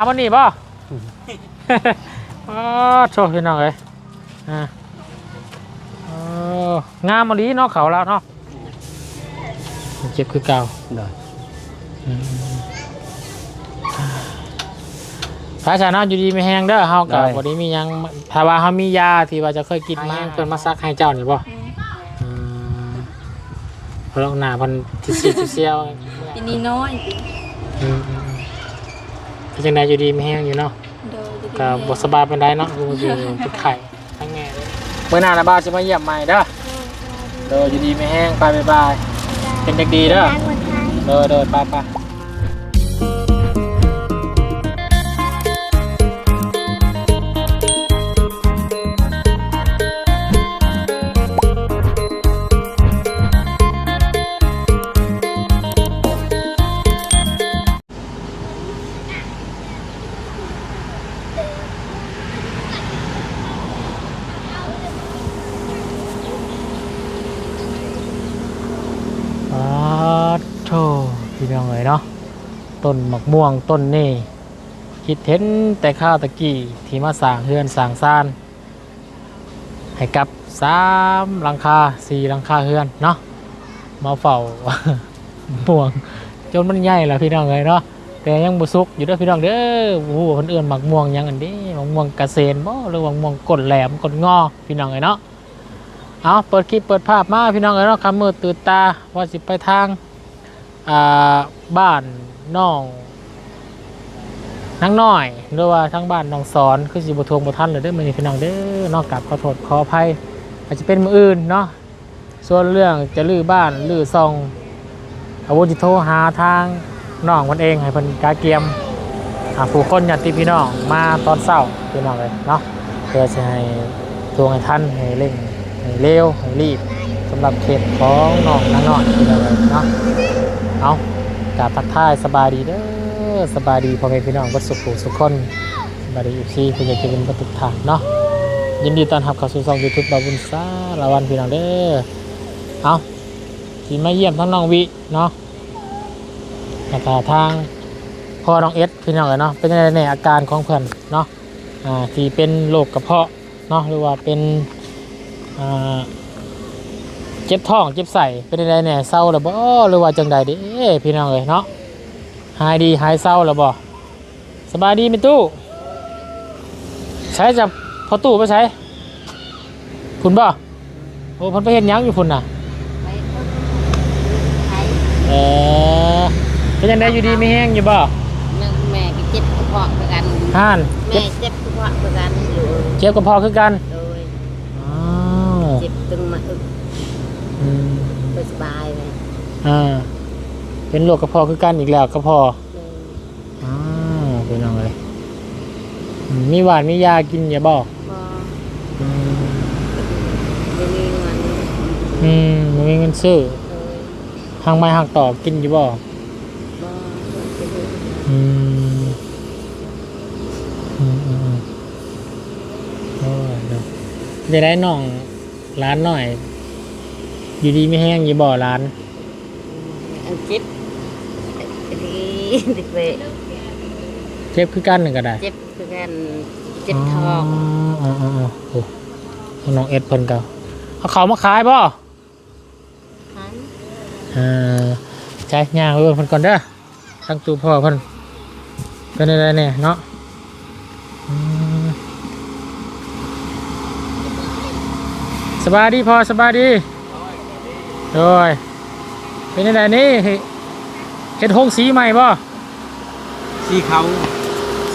อามันนี่ป่ะอ๋อโชว์พี่น้องเลยอ่าเอองามมาลีเนาะเขาแล้วเนาะเจ็บคือเก่าโดยพระอาจารย์เนาะอยู่ดีไม่แห้งเด้อเฮากับวันนี้มีหยังถ้าว่าเฮามียาที่ว่าจะเคยกินมาเพิ่นมาซักให้เจ้านี่บ่อืมเพราะหน้าเพิ่นสิซีสิเซียวปีนี้น้อย อืมอืมอืมเป็น จังไดอยู่ดีไม่แห้งอยู่เนาะโดยจะก็ดีบ่สบายปานใดเนาะคืออยู่เป็นไข้ทั้งแง่เลยเมื่อหน้าละบ้านสิมาเยี่ยมใหม่เด้อเด้ออยู่ดีไม่แห้งไปบ๊ายบายเป็นเด็กดีเด้อเด้อเด้อไปไป ต้นมะม่วงต้นนี่คิดเห็นแต่ข้าวตะกี้ที่มาสร้างเฮือนสร้างซ่าน ให้กับสามหลังคาสี่หลังคาเฮือนเนาะมาเฝ้าม่วง จนมันใหญ่แล้วพี่น้องเอ๋ยเนาะแต่ยังบุสุกอยู่ด้วยพี่น้องเด้อโอ้โหคนอื่นหมักม่วงยังอันนี้หมะม่วงกระเซนบ่หรือว่ามะม่วงกดแหลมกดงอพี่น้องเอ๋ยเนาะเอาเปิดคลิปเปิดภาพมาพี่น้องเอ๋ยเนาะคำมืดตื่นตาว่าสิไปทางอ่าบ้านน้อง นางน้อยหรือว่าทางบ้านน้องสอนคือสิบทวงบทันเลยเด้อมื้อนี้พี่น้องเด้อนอกกับขอโทษขออภัยอาจจะเป็นมืออื่นเนาะส่วนเรื่องจะลื้อบ้านลื้อซองอาวุธจิโทรหาทางน้องมันเองให้เพิ่นกาเกียมหาผู้คนญาติพี่น้องมาตอนเช้าพี่น้องเลยเนาะเพื่อจะให้ทวงให้ทันให้เร่งให้เร็วให้รีบสำหรับเขตของน้องนางนอนที่เราเลยเนาะเอากาบทักทายสบายดีเด้อ สบายดีพ่อแม่พี่น้องก็สุขสุขคนสบายดีอีซีคุณยายจะเป็นประตูทางเนาะยินดีต้อนรับเข้าสู่ช่องยูทูบบาบุญซาละวันพี่น้องเด้อเอาที่มาเยี่ยมทั้งน้องวิเนาะแล้วก็ทางพ่อน้องเอสพี่น้องเลยเนาะเป็นยังไงในอาการของเพื่อนเนาะอ่าที่เป็นโรคกระเพาะเนาะหรือว่าเป็นอ่าเจ็บท้องเจ็บใส่เป็นไดเนี่ยเศร้าแล้วบ่หรือว่าจังใดเด้พี่น้องเอ้ยเนาะ หายดีหายเศร้าแล้วบ่สบายดีไหมตู้ ใช้จับพอตู้ไปใช้คุณบ่โอ้เพันไปเห็นยังอยู่พุ่นน่ะไปไทยเออเป็นยังไงอยู่ดีไม่แห้งอยู่บ่แม่แม่ก็เจ็บกระเพาะเหมือนกันห่านเจ็แม่บเจ็บกระเพาะเหมือนกันอยู่เจ็บกระเพาะคือกันโดยอ้าวเจ็บตึงมาอึกอืมไปสบายเลยอ่า เป็นโรคกระเพาะคือกันอีกแล้วกระเพาะโดยอ้าวเป็นยังไงอืมมีหวานมียากินอย่าบอกพออืมจะมีเงินอืมบ่มีเงินซื้อโดยหางไม้หักต่อกินอยู่บ่บ่จะดูอืมอืมอืมอืมโอ้ยเนาะจะได้น้องร้านหน่อย อยู่ดีไม่แห้งอยู่บ่ร้านอันเจ็บ ดีดิเวเจ็บคือกันหนึ่งก็ได้เจ็บคือกันเจ็บท้องอ๋ออ๋ออ๋อโอ้น้องเอ็ดเพิ่นเก่าเอาเขามาขายบ่คันเออใช้ย่างไว้เบิ่งเพิ่นก่อนเด้อตั้งตู้พ่อเพิ่นเป็นอะไรเนี่ยเนาะอืมสบายดีพอสบายดีโดยเป็นอะไรนี่ เฮ็ดเฮ็ดหงสีใหม่บ่สีเขา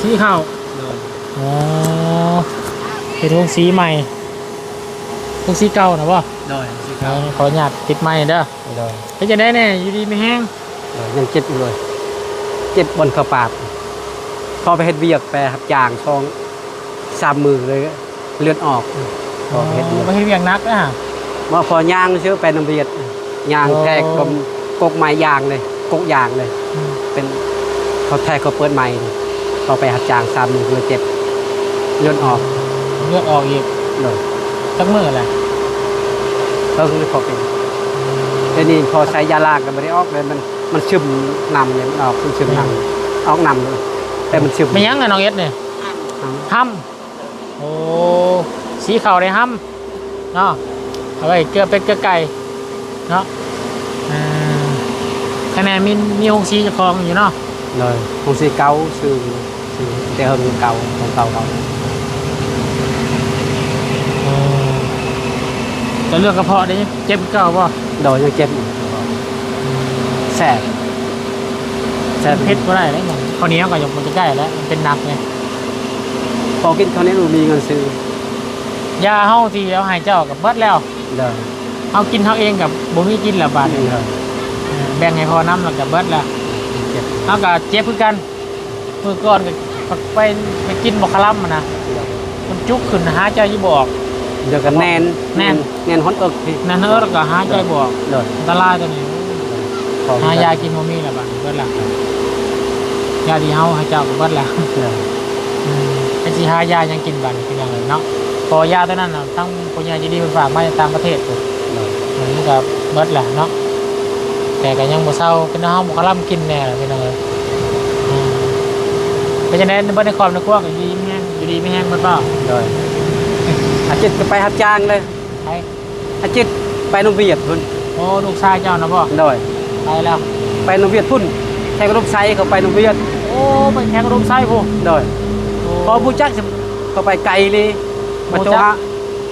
สีขาวโดยอ๋อเฮ็ดหงสีใหม่หงสีเก่านะบ่โดยสีเอาเขาขออนุญาตติดไม้เด้อโดยเป็นจะได้แน่อยู่ดีไม่แห้งโดยยังเจ็บอยู่เลยเจ็บบนกระปาดพอไปเฮ็ดเวียกไปหับจางช่องสามมือเลยเลือดออกพอไปเฮ็ดเวียกไม่ให้เวียงนักนะว่าพอย่างเชื่อไปน้ำเวียดยางโอ้แทกกลมกกไม้ยางเลย กกยางเลยอืมเป็นเขาแทกเขาเปิดไม้นี่พอไปหับจางสามมือเลยเจ็บเลือดออกเลือดออกอีกเลยสักมือแหละเพิ่งเลยพอเป็นแต่นี่พอใช้ยาลากก็ไม่ได้ออกเลยมันมันซึมนำเลยมันออกมันซึมนำออกนำเลยไปแต่มันชื่อไม่ยั้งอะน้องเอ็ดเนี่ยอ่านห้ำโอ้สีขาวในห้ำเนาะเอาไว้เกลือเป็ดเกลือไก่เนาะอ่า คะแนนมีมีหงสีเจะคลองอยู่เนาะเลยของสีเก่าชื่อชื่อแต่เฮิงเก่าของเก่าเก่าจะเลือกกระเพาะได้ยังเจ็บเก่าป่ะโดยยังเจ็บอยู่แสบแสบเพชรก็ได้แล้วอย่างข้าวเหนียวก็ยกมันจะใกล้แล้วมันเป็นหนักไงพอกินคราวนี้เรามีเงินซื้อยาเฮาที่เอาให้เจ้ากับเบิดแล้วเด้อเฮากินเฮาเองกับบ่มีกินละบาดเด้นี้อเออ แบ่งให้พอน้ำแล้วกับเบิดแล้วเจ็บเฮาก็เจ็บคือกันมื้อก่อนก็ไปไปกินบ่คลัมอะนะมันจุกขึ้นหาใจอยู่บ่ออกเดี๋ยวกันแนนแน่นแนนฮอนเอิกพี่นั่นเออแล้วก็หาใจบ่ออกเด้ออันตรายตัวนี้พอหายากินบ่มีละบาดนี้เบิดแล้วยาที่เฮาให้เจ้าก็เบิดแล้วเด้ออืมเป็นสิหายายังกินบัดนเป็นยังไงเนาะพอยาตัวนั้นน่ะทั้งปัญญาจะดีมันฝากมาจากต่างประเทศพุ่นเด้อมันก็เบิดแหละเนาะ แต่ก็ยังบ่เศร้าเป็นเฮาบ่กล่ำกินแน่ล่ะเป็นยังไงอืมเป็นจังได๋บ่ได้ความในครัวก็อยู่ดีมีแฮงอยู่ดีมีแฮงเบิดเปล่าเด้ออาจิตก็ไปหับจ้างเลยไปอาจิตไปโรงเรียนพุ่นโอ้ลูกชายเจ้านะบ่เด้อไปแล้วไปโรงเรียนพุ่นแข่งรถไซเขาไปโรงเรียนโอ้ไปแข่งลูกชายผู้เด้อพอโอ้ผู้จักจะเขาไปไกลเลยมาโทรผู้จักหา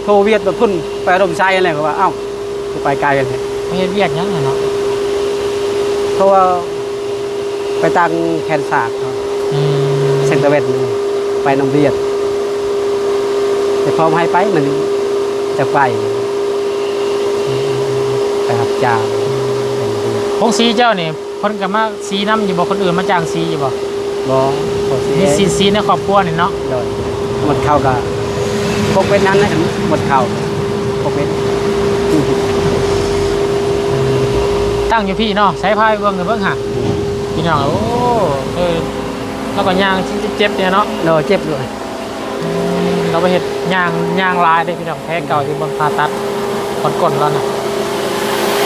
โทรเวียดแบบพุ่นไปรมไซอะไรเขาว่าเอ้ากูไปไกลกันเลยไปเฮ็ดเวียกหยังน่ะเนาะ เพราะว่าไปตังแคนสากเขาอืมเซนเตอร์เวทไปน้ำเวียดแต่พอมาให้ไปมันจะไปไปรับจ้างไปโรงเรียนของสีเจ้านี่เพิ่นก็มาสีน้ำอยู่บ่คนอื่นมาจ้างสีอยู่บ่บอพอมีสีเสียสีในครอบครัวนี่เนาะโดยหมดเข้ากับพวกเป็นนั้นนะหมดเข้าพวกเป็น ตั้งอยู่พี่เนาะใช้พายเบิ้งเบิ้งหาพี่น้องโอ้เออแล้วก็ยางเจ็บเนี่ยเนาะเราเจ็บด้วยเราไปเห็ดยางยางลายได้พี่น้องแพ้เก่าที่เบนผ่าตัดก่อนก่อนแล้วนะ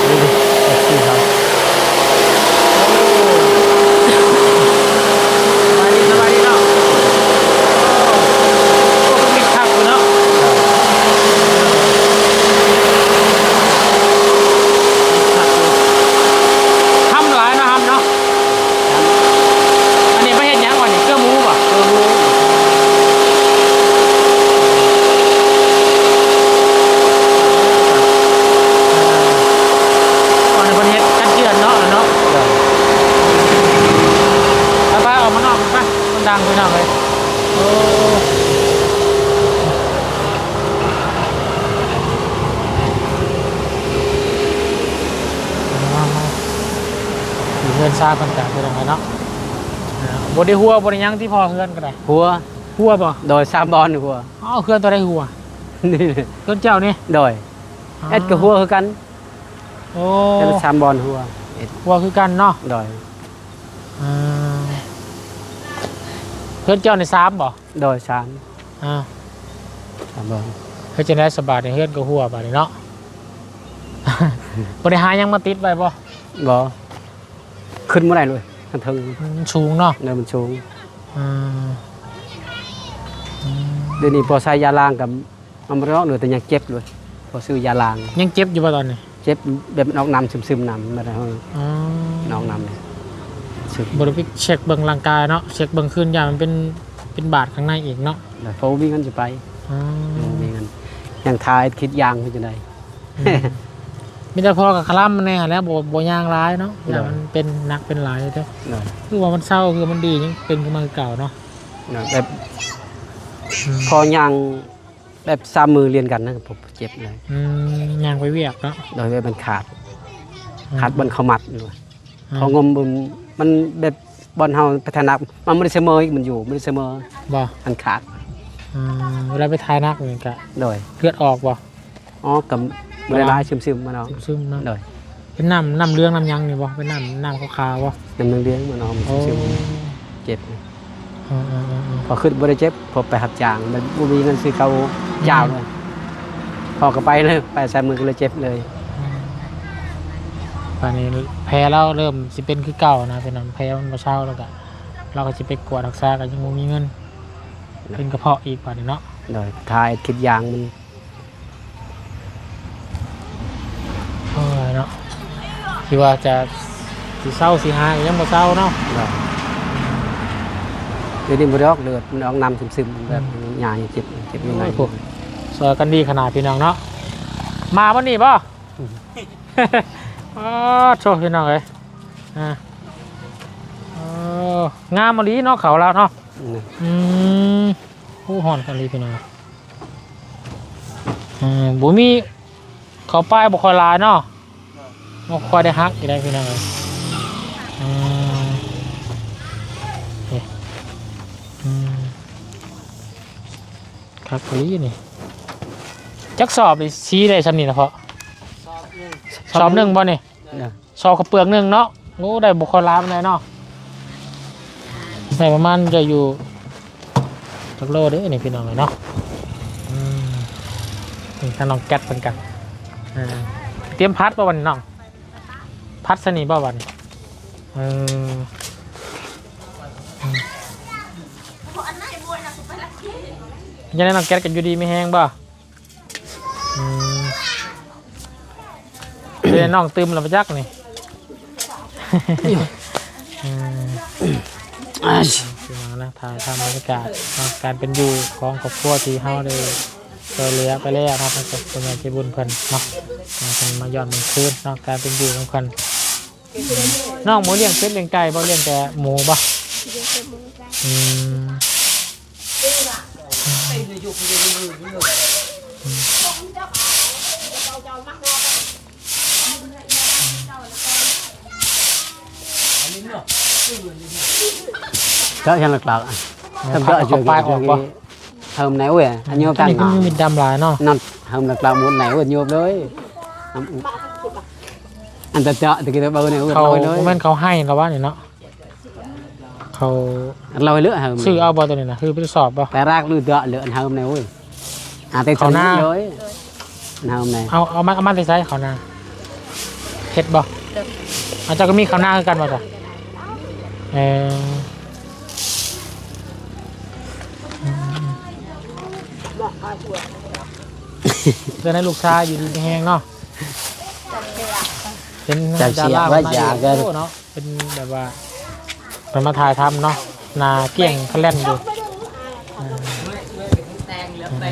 ดูดิเจ็บที่เขา สบายดีสบายดีเนาะโอ้ก็มีคักอยู่เนาะคักอยู่ทำหลายเนาะทำเนาะอันนี้ไม่เห็นยังวันนี้เกลือหมูป่ะ เออรู้ ก่อนในประเทศกันเจือนเนาะเนาะ โดย ไปไปออกมานอกไปมันดังไปหน่อยเลยโอ้ อยู่เพื่อนซากันกันเป็นยังไงเนาะอ่าบไดหัวบไดหยังที่พอเพื่อนก็ได้หัว หัวป่ะโดยสามบอลหัวอ้าวเพื่อนตัวได้หัวนี่เลยเพื่อนเจ้านี่โดยเอ็ดกับหัวคือกันโอ้เอ็ดสามบอลหัวเอ็ดหัวคือกันเนาะโดยอ่าเพื่อนเจ้าในสามบ่โดยสามอ่าสามบอลเพื่อจะได้สบายในเพื่อนก็หัวบาดนี้เนาะบริหารยังมาติดไว้บ่บอ ขึ้นเมื่อไหร่เลยทันทึงมันสูงเนาะเนินมันสูงอืมอืมเดี๋ยวนี้พอใส่ยาลางกับมันไม่ร้องเหนือแต่ยังเจ็บเลยพอซื้อยาลางยังเจ็บอยู่ป่ะตอนนี้เจ็บแบบนอกน้ำซึมๆน้ำมาได้ห้องอ๋อนอกน้ำเนี่ยซึมบริวิเช็คเบิ่งร่างกายเนาะเช็คเบิ่งขึ้นยามันเป็นเป็นบาดข้างในอีกเนาะแล้วเขามีเงินจะไปอ๋อมีเงินอย่างทายคิดยางเขาจะได้ อืม มีแต่พอกับคลั่มแน่แล้วบ่บ่ยางร้ายเนาะอย่างเนาะมันเป็นหนักเป็นหลายเด้อเนาะคือว่ามันเศร้าคือมันดียังเป็นขึ้นมาคือเก่าเนาะเนาะแบบอืมพอยางแบบสามมือเรียนกันนะผมเจ็บเลยอืมยางไปเวียกเนาะโดยแบบมันขาด ขาดบนเขามัดอยู่อืมพองมบนมันแบบบอลเฮาพัฒนา มันไม่ได้เสมออีกมันอยู่ไม่ได้เสมอบ่มันขาดอืมเวลาไปทายนักนี่ก็โดยเลือดออกบ่อ๋อกับ เวลาซึมๆมาเนาะซึมๆเนาะโดยเป็นน้ำน้ำเรื่องน้ำหยังนี่บ่เป็นน้ำน้ำขาวๆบ่น้ำเลี้ยงมาเนาะมันโอ้ซึมๆเจ็บอืมอืมอืมอืมพอขึ้นบ่ได้เจ็บพอไปหับจางมันบ่มีเงินซื้อเขายาวเลยพอก็ไปเลยไปใส่มือก็เลยเจ็บเลยตอนนี้แพ้แล้วเริ่มสิเป็นคือเก่านะเป็นน้ำแพ้มันมาเช่าแล้วก็เราก็จะไปกวดรักษากันยังบ่มีเงินเป็นกระเพาะอีกกว่านี้เนาะโดยทายคิดยางมัน เออเนาะที่ว่าจะสิเศร้าสิหาก็ยังบ่เศร้าเนาะ เดี๋ยวนี้บ่ได้ออกเลือดมันออกน้ำซึมๆแบบหยาเจ็บเจ็บอยู่ใน โอ้โหซอยกันดีขนาดพี่น้องเนาะ มาวันนี้ป่ะอ๋อโชว์พี่น้องเลยอ่าเอองามมาลีเนาะเขาแล้วเนาะนี่อืมผู้หอนกันลีพี่น้องอืมบุมีเขาป้ายบุคอยหลายเนาะ บุคอยได้ฮักอีกได้พี่น้องเลยอืมเอ๊ะอืมครับกะลีนี่จักสอบดิชี้ได้ชำนี่นะเพาะสอบหนึ่งบ่นี่เนี่ยสอบกระเปลือกหนึ่งเนาะโอ้ได้บุคอยหลายมันได้เนาะได้ประมาณจะอยู่จักโลเด้อนี่พี่น้องเลยเนาะอืมนี่ถ้าน้องแก๊สเป็นกันอ่าเตรียมพัดป่ะวันนี้น้อง พัดสนีป่ะวันนี้เออยังไงน้องแก๊สกันอยู่ดีไม่แห้งป่ะอืมเดี๋ยวน้องตืมแล้วไปจักนี่มายพี่น้องนะถ่ายทำบรรยากาศการเป็นอยู่ของครอบครัวที่เฮาได้ช่วยเหลือไปแล้วเนาะเพิ่นก็เป็นงานใจบุญเพิ่นเนาะมาเพิ่นมาย้อนมันคืนเนาะการเป็นอยู่ของเพิ่น น้องหมูเลี้ยงเป็ดเลี้ยงไก่บ่เลี้ยงแต่หมูบ่อืม嗯ก็ยังหลักๆอะพักทำก็เอาช่วยปลายออกบ่ hôm nay ơi anh nhôm อัน tan นี้ก็ mà มีดำหลาย เนาะ non hôm là là muốn này ơi nhôm đấy anh ta chợ thì cái bao này ơi เขา lôi บ่ lôi แม่นเขาให้เราว่านี่เนาะเขา lôi lửa hôm ซื้อเอาบ่ตัวนี้นะคือไปสอบบ่ cái rác lừa tợ lửa anh hôm này ơi à tay Khẩu chân na. lối hôm này เอาเอามาเอามาใส่ใส่เขาวหน้าเผ็ดบ่อาจารย์ก็มีเขาวหน้าคือกันบ่จ้ะเอออืมเพื่อนให้ลูกชายอยู่ดีมีแห้งเนาะ เป็นจับเสียบไว้ยากันโอ้เนาะเป็นแบบว่าเป็นมาถ่ายทำเนาะนาเกี้ยงเขาเล่นอยู่อ่า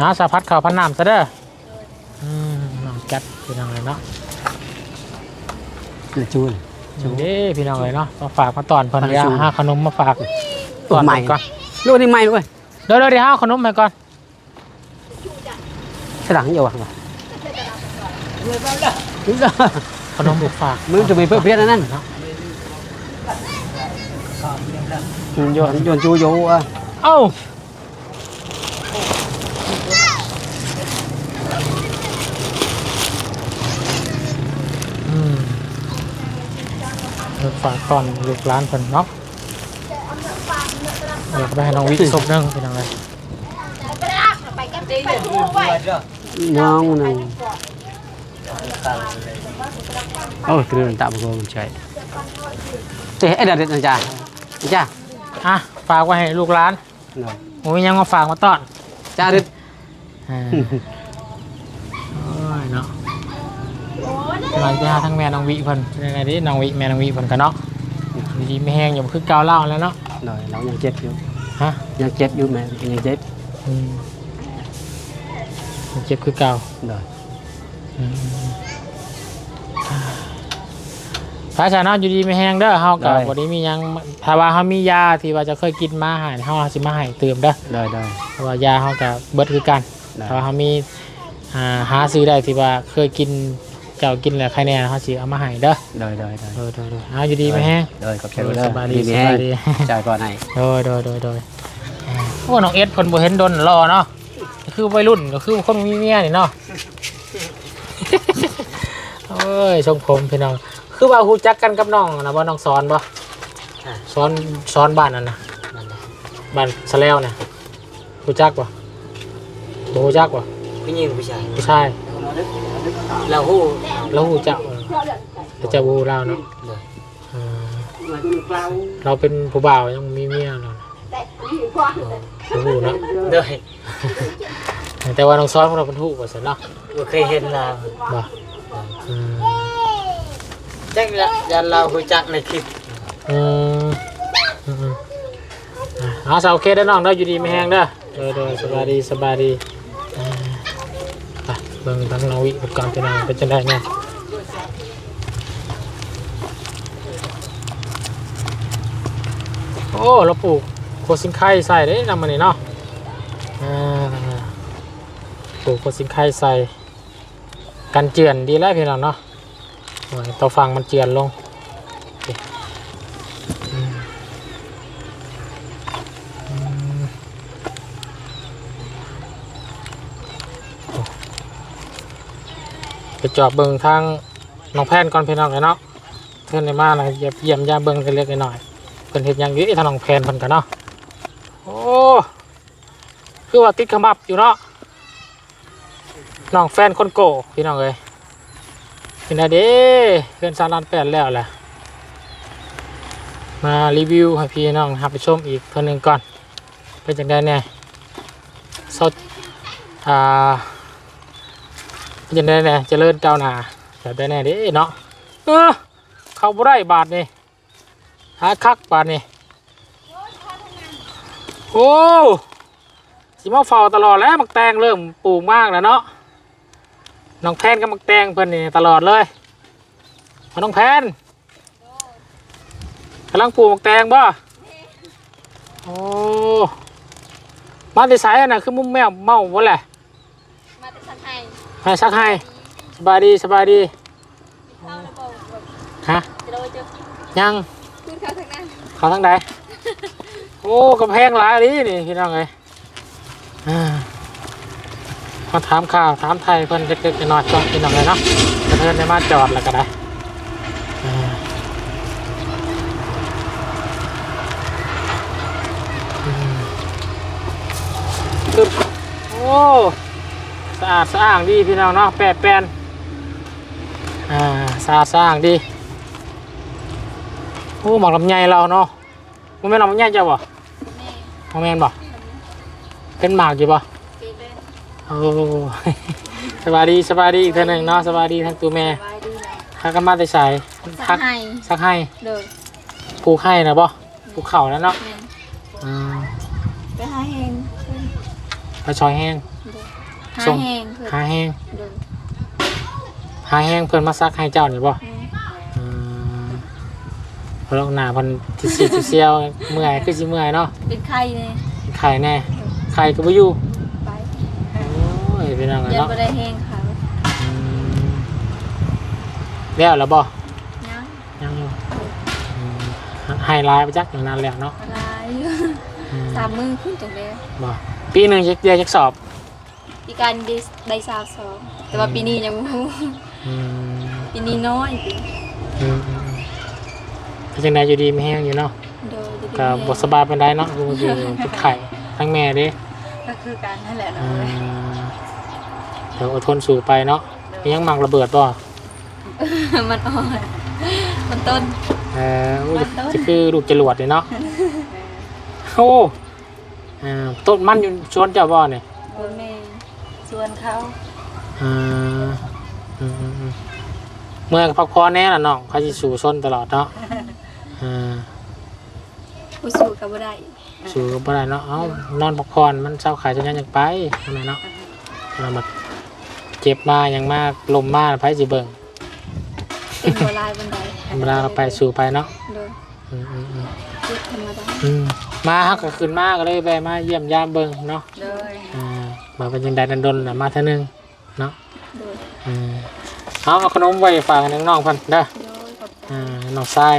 หาสาพัดข่าวพันน้ำซะเด้ออืมน้องจัดพี่น้องเลยเนาะ là chua เด้พี่น้องเลยเนาะมาฝากมาตอนเพิ่นฝากเดี๋ยวชูหาขนมมาฝากตอนใหม่เพิ่นก่อน luôn đi mày luôn เดี๋ยวเดี๋ยวเดี๋ยวหาขนมมาก่อน cái đắng nhiều à ขนมบุกฝากมึงจะมีเพื่อนเพื่อนนั่นโยนโยนจูโยอะเอ้าอืมเดี๋ยวฝากตอนลูกร้านเพิ่นเนาะเดี๋ยวก็ไปให้น้องวิศพหนึงพี่น้องเลยน้องนึงโอ้คือมันตามกูมันใช่เจ๊ไอ้เด็ดนะจ๊ะจ้าอะฝากไว้ให้ลูกร้านโอ้ยยังมาฝากมาต้อนจ้าเด็ดอ่าโอ้ยเนาะเราจะหาทั้งแม่น้องวิเพิ่นยังไงดิน้องวิแม่น้องวิเพิ่นกันเนาะดีๆไม่แห้งอย่าคือเกาเหล่าแล้วเนาะหน่อยเรายังเจ็บอยู่ฮะยังเจ็บอยู่แม่ยังเจ็บอืมเจ็บคือเก่าหน่อย อืมพระอาจารย์เนาะอยู่ดีไม่แห้งเด้อเฮากับวันนี้มีหยังถ้าว่าเฮามียาที่ว่าจะเคยกินมาใหายเฮาสิมาให้เติมเด้อได้ได้ เพราะว่ายาเฮากับเบิดคือกันได้ ถ้าว่าเฮามีอ่าหาซื้อได้ที่ว่าเคยกินเจ้ากินแล้วใครแน่เฮาสิเอามาให้เด้อได้ได้ได้โดยโดยโดยเอาอยู่ดีไม่แห้ง ได้ขอบใจโดยเด้อสบายดีมีสแห้งบายดี จ่ายก่อนให้โดยโดยโดยโดยอ่าโอ้น้องเอสเพิ่นบ่เห็นดนรอเนาะก็คือวัยรุ่นก็คือคนมีเมียนี่เนาะเอ้ยชมผมพี่น้อง คือว่าฮู้จักกันกับน้องนะบ่น้องสอนบ่สอนสอนบ้านนั่นน่ะบ้านสะแล้วน่ะฮู้จักบ่บ่ฮู้จักบ่ผู้หญิงผู้ชายผู้ชายเราฮู้แล้วฮู้จักเออแต่จะบ่ฮู้เราเนาะได้อ่ามาดูเกลาเราเป็นผู้บ่าวยังมีเมียเราโอ้โหเนาะเด้อแต่ว่าน้องซ้อนของเราเป็นผู้ก่อนสิเนาะบ่เคยเห็นลาวบ่อืม จักละยันเราฮู้จักในคลิปอืมอืมอืมอะเอาสาวโอเคได้อน้องได้ออยู่ดีไม่แห้งเด้อเออเด้อสบายดีสบายดีอ่าไปเบิ่งทั้งน้องวิกับการเป็นนางเป็นจังไดเนี่ยโอ้เราปลูกโคสิงไข่ใส่ได้นำมานี่เนาะอ่าปลูกโคสิงไข่ใส่ กันเจือนดีแล้วพี่น้องเนาะ ตาฟังมันเจือนลงไปจอบเบิงทางน้องแพนก่อนพี่น้องเลยเนาะเพื่อนในมานะเยี่ยมเยี่ยมยาเบิงกันเล็กๆหน่อยเพิ่นเห็นอย่างอนี้ทางน้องแพนเพิ่นกันเนาะโอ้คือว่าติดขมับอยู่เนาะน้องแฟนคนโกพี่น้องเลย เป็นไงเด้เพื่อนสารลานแปดแล้วแหละมารีวิวให้พี่น้องครับไปชมอีกเพิ่นหนึ่งก่อนเป็นจังไดแน่สดอ่ายันได้แน่เจริญก้าวหน้าแบบได้แน่เดิเนาะเออเข้าบ่ได้บาทนี่หาคักบาทนี่โอ้สิมาเฝ้าตลอดแล้วมักแตงเริ่มปลูกมากแล้วเนาะ น้องแพนกับมักแตงเพิ่นนี่ตลอดเลยมาน้องแพนกำลังปลูกมักแตงบ่โอ้มาที่ไสน่ะคือมุมแมวเมาบ่แหละมาแต่สันไทยให้ซักให้สบายดีสบายดีเข้าระบบแบบฮะจะโดนเจอยังขึ้นเข้าทางนั้นเขาทั้งใดโอ้กำแพงหลายอันนี้นี่พี่น้องเอ้ยอ่า มาถามข่าวถามไทยเพิ่นเล็กๆน้อยๆก่อนพี่น้องเลยเนาะกระเทินได้มาจอดแล้วก็ได้โอ้สะอาดสะอ้างดีพี่น้องเนาะแปดแปนอ่าสะอาดสะอ้างดีโอ้หมอกลำไยเราเนาะมันเป็นลำไยเจ้าบ่แม่มันแม่นบ่เป็นหมากอยู่บ่ โอ้สบายดีสบายดีอีกเท่านึงเนาะสบายดีทั้งตัวแม่สบายดีนะทักกันมาแต่ใส่สัทันกไทยสักให้เดินปลูกให้นะบ่ปลูกเข่าแล้วเนาะแม่อืมไปหาแหงไปชอยแห้งหาส่งแหงเพื่อหาแห้งเดินหาแห้งเพิ่นมาซักให้เจ้านี่บ่แม่อืมเพราะหน้าเพิ่นทิซี่ทิเซียวเมื่อยคือสิเมื่อยเนาะเป็นไข้เลยไข่แน่ไข่ก็บ่อยู่ไปโอ้ย พี่น้องเอ้ยยันเนาะไปได้แหงเขาอืมแล้วแล้วบ่ยังยังอยู่อืมไฮไลท์ไปจักอย่างนั้นแล้วเนาะอะไรอืมสามมือขึ้นจากเด้อบ่ปีหนึ่งเช็คเดียวเช็คสอบปีการได้ได้สาวสองแต่ว่าปีนี้ยังไม่รู้อืมปีนี้น้อยปีอืมอืมอืมเป็นจังไดอยู่ดีไม่แห้งอยู่เนาะโดยดีก็บทสบายเป็นได้เนาะดูดีทุกไข่ทั้งแม่เด้ก็คือการนั่นแหละอืเนาะม เดี๋ยวอดทนสู่ไปเนาะยังมังระเบิดบ่มันอ่อนมันต้นเอออุ้ยมันต้นจะคือลูกจรวดเลยเนาะโอ้อ่าต้นมันอยู่ชวนเจ้าบ่เนี่ยโดยแม่ชวนเขาอ่าอืมอืมอืมเมื่อพักผ่อนแน่ล่ะน้องเขาจะสู่ชนตลอดเนาะอ่าผู้สู้กับบ่ได้สู่ก็บ่ได้เนาะเอ้านอนพักผ่อนมันเช้าขายจนยังอยากไปทำไมเนาะเรามา เจ็บมาอย่างมากลมมากไปสิเบิ่งเป็นบัวลายบันไดธรรมดาเราไปสู่ไปเนาะโดยอืมอืมอืมจุดธรรมดาอืมมาฮักก็ขึ้นมาก็เลยแวะมาเยี่ยมยามเบิ่งเนาะโดยอ่ามาเป็นยังไดดันดนน่ะมาเท่านึงเนาะโดยอืมเอาเอาขนมไว้ฝากให้น้องๆเพิ่นเด้อโดยกับอ่าน้องทราย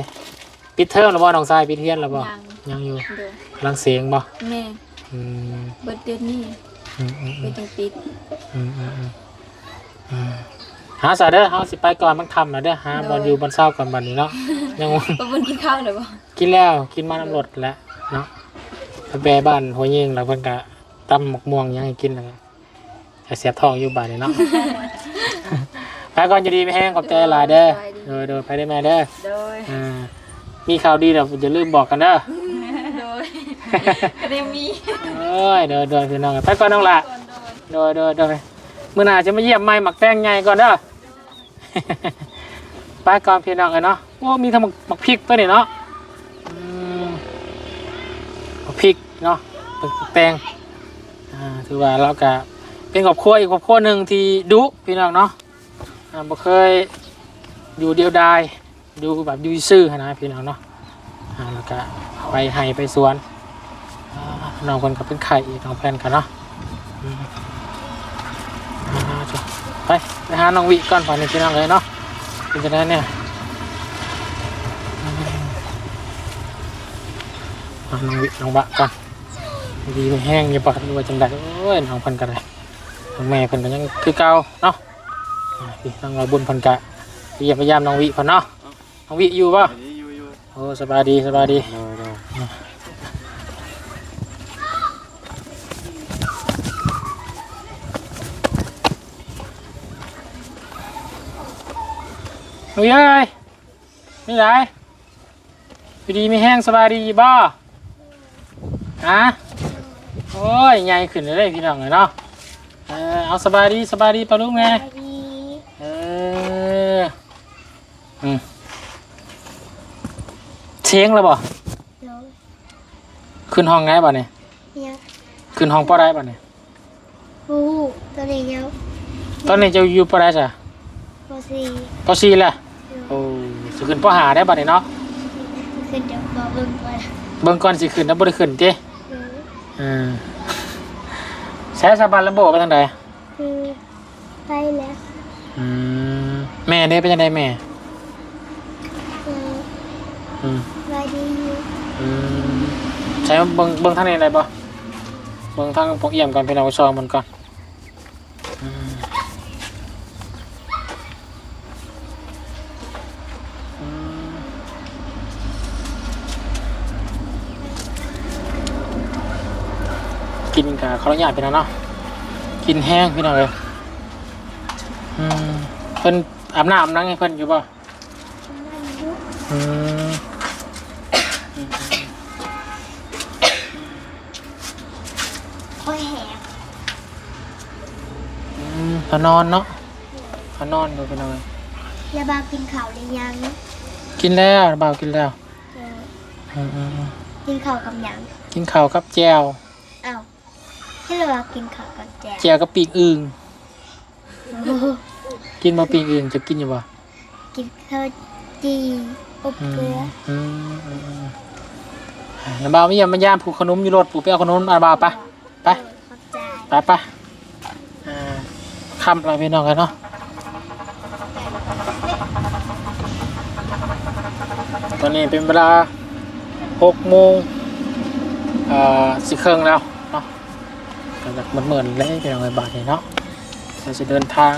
ปิดเทอมแล้วบ่น้องทรายปิดเรียนแล้วบ่ยังยังอยู่โดยกำลังเสียงบ่แม่อืมเบิดเดือนนี้อืมอืมอืเป็นมจังปิดอืมอืมอืมอืม หาสาเด้อเฮาสิไปก่อนมันค่ำแล้วเด้อหาบอลอยู่บอลเช้าก่อนบัดนี้เนาะยังบ่บุญกินข้าวเลยบ่กินแล้วกินมาน้ำรดแล้วเนาะไปแบบ้านหัวยิงแล้วเพิ่นก็ตำหมกม่วงยังให้กินแล้วก็เสียบท้องอยู่บ้านนี่เนาะไปก่อนจะดีไม่แห้งขอบใจหลายเด้อโดยโดยไปได้แม่เด้อโดยอ่ามีข่าวดีเดี๋ยวจะลืมบอกกันเด้อโดยก็ได้มีเอ้ยเดินเดินพี่น้องไปก่อนน้องละก่อนโดยเดินเดินเดิน มื่อหน้าจะมาเยี่ยมไม่หมักแป้งไงก่อนเด้อไปก่อนพี่น้องเลยเนาะโอ้มีทั้งหมักหมักพริกตัวนี่เนาะหมักพริกเนาะเป็นหมักแตงอ่าถือว่าเราก็เป็นครอบครัวอีกครอบครัวหนึ่งที่ดุพี่น้องเนาะอ่าบ่เคยอยู่เดียวดายดูแบบอยู่ซื่อนะพี่น้องเนาะอ่าแล้วก็ไปให้ไปสวนน้องคนก็เป็นไข่น้องแพนกันเนาะ ไปไปหาน้องวิก่อนผ่านในพี่น้องเลยเนาะเป็นจะได้เนี่ยอืมหาน้องวิน้องบะก่อนดีมันแห้งอย่าปอดด้วยจังไดโอ้ยน้องเพันกันเลยน้องแม่เพันกันยังคือเก่าเนาะอ่าพี่น้องเราบุญเพันกะเยี่ยมพยายามน้องวิเพันเนาะน้องวิอยู่ป่ะอยู่อยู่โอ้สบายดีสบายดี โดยโดยหนุ่ยเอ้ยนี่ไรอยู่ดีมีแห้งสบายดีบ่ฮะโอ้ยใหญ่ขึ้นเลยพี่น้องเลยเนาะเออเอาสบายดีสบายดีปะลูกแม่เอออืมเชียงแล้วบ่ขึ้นห้องไงบ่เนี่ยเนี่ยขึ้นห้องปอได้บ่เนี่ยบูตัวนี้เนี่ยตอนนี้จะอยู่ปอได้จ้ะโบซีปอซีแหละ โอ้สิขึ้นปอหาได้บ่เนี่ยเนาะคือเดี๋ยวบอกเบิ่งก่อนเบิ่งก่อนสิขึ้นแล้วบ่ได้ขึ้นติเอออืมใช้สะบันระบบไปทางใดคือไปแล้ว อืมแม่ได้เป็นยังไงแม่เอออืมไปดีอยู่อืมใช้เบิ่งเบิ่งทางนี้ได้บ่เบิ่งทางพวกเอี่ยมก่อนพี่น้องไปซองมันก่อน กินกับข้าวเหนียวพี่น้องเนาะกินแห้งพี่น้องเลยอืมเพิ่นอาบน้ำอาบนั่งให้เพิ่นอยู่บ่นั่นอยู่อืมอืมค่อยแหกอืมเขานอนเนาะเขานอนดูเป็นยังไงแล้วบากินข้าวหรือยังกินแล้วเบาวกินแล้วเอออืมอืมอืมกินข้าวกับหยังกินข้าวกับแจวอ้าว ให้เราว่ากินข้าวกับแจวแจวกับปีกอึ่งโอ้โหกินมาปีกอึ่งจะกินอยู่บ่กินข้าวจีอบอืเกลืมออืมอืมอืมแล้วบ่าวไม่ยามมันย่ามผูกขนมอยู่รถผูกไปเอาขนมมาบ่าวไปไป เออขอบใจไปไปอ่าค่ำแล้วพี่น้องกันเนาะตอนนี้เป็นเวลาหกโมงอ่าสิเครื่องแล้วเนาะ ก็แบบเหมือนๆเลยพี่น้องไอ้บาทนี่เนาะเราจะเดินทาง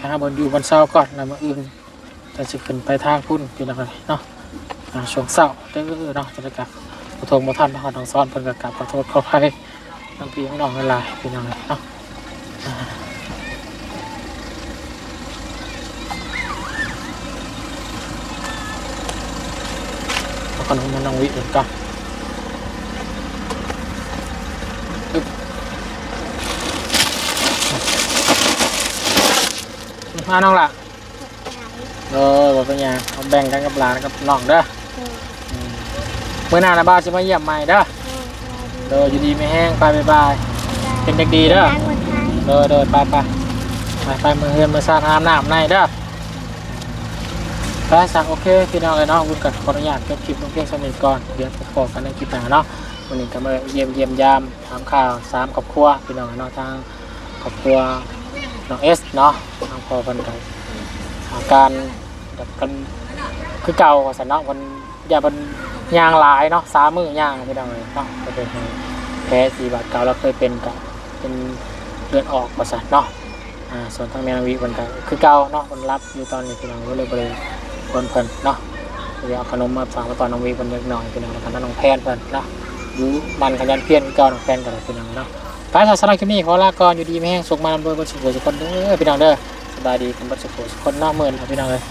หาบนอยู่บนเสาก่อนแล้วมาอื่นแต่จะขึ้นไปทางพุ่นพี่น้องเนาะช่วงเสาเด้อเนาะจะได้กลับขอโทษมาท่านพระนองซ้อนเพิ่นก็กลับขอโทษขออภัยน้องพี่น้องเวลายพี่น้องเนาะอ่าเอาขนมมาน้องวิเหมือนกัน มาน้องล่ะเออบอกเป็นยังเอาแบ่งกันกับหลานกับน้องเด้อเอออืมเมื่อหน้านะบ้าวจะมาเยี่ยมใหม่เด้อเออสวัสดีเด้ออยู่ดีไม่แห้งไปบ๊ายบายเป็นเด็กดีเด้อล้างวันไทยเดินเดินไปไปไปไปมือเฮือนมือสร้างอาบน้ำในเด้อไปสั่งโอเคพี่น้องเลยเนาะวุ้นกันขออนุญาตจบคลิปลงเพียงสนิทก่อนเดี๋ยวพบกันในคลิปหน้าเนาะวันนี้ก็มาเยี่ยมเยี่ยมยามถามข่าวสามครอบครัวพี่น้องเนาะทางครอบครัว น้องเอสเนาะทางพอเพิ่นกันอาการแบบกันคือเก่าว่าสันเนาะมันอย่าเป็นยางหลายเนาะสามมือย่างพี่น้องเลยเนาะก็เป็นแพ้สีบาดเก่าเราเคยเป็นกับเป็นเลือดออกประสาทเนาะอ่าส่วนทางแมนวีมันก็คือเก่าเนาะมันรับอยู่ตอนนี้พี่น้องก็เลยบริคนเพิ่นเนาะเดี๋ยวเอาขนมมาฝากมาตอนน้องวีเพิ่นเล็กน้อยพี่น้องแล้วก็น้องแพนเพิ่นเนาะอยู่มันขยันเพียรเก่าน้องแพนกันพี่น้องเนาะ ไปสำหรับคลิปนี้ขอลาก่อนอยู่ดีไม่แห้งสุขมาโดยบนสุขสุขคนเด้อพี่น้องเด้อสบายดีกันบนสุขสุขคนนอกเมืองครับพี่น้องเลย